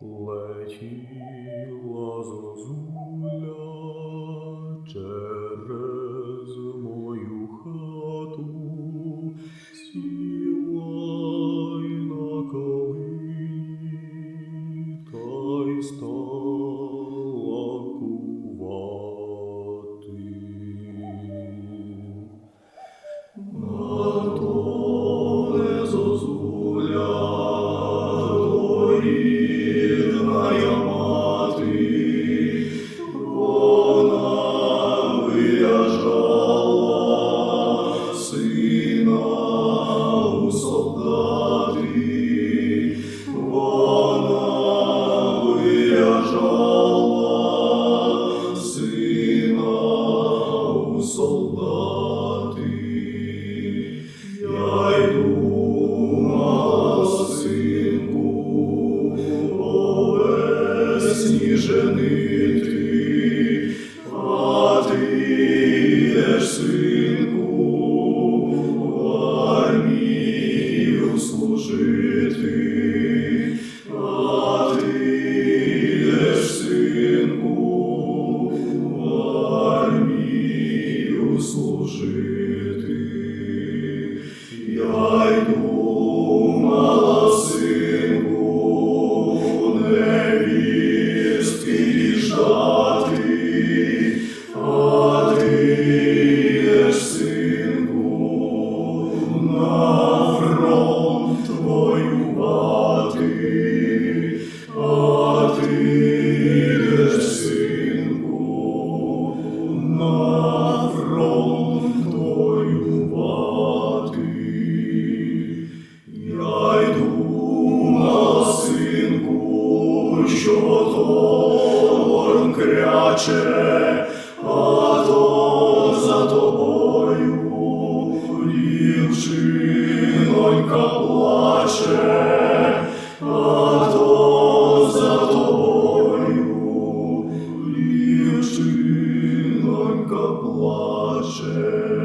Летіла зозуля через женити, ти йдеш, синку, армію служити, а ти. Синку, на фронт воювати, а ти синку, на фронт воювати. Я на синку, що торн кряче, а то за тобою дівчинонька плаче, а то за тобою дівчинонька плаче.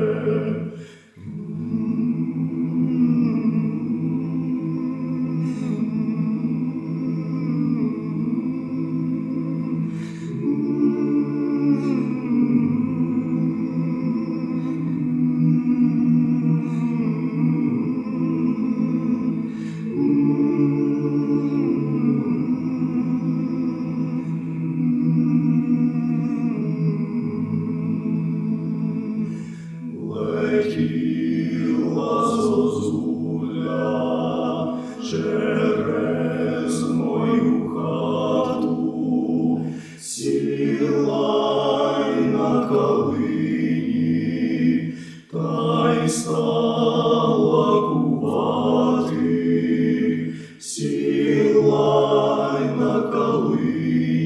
й стала кувати, сіла й на калину.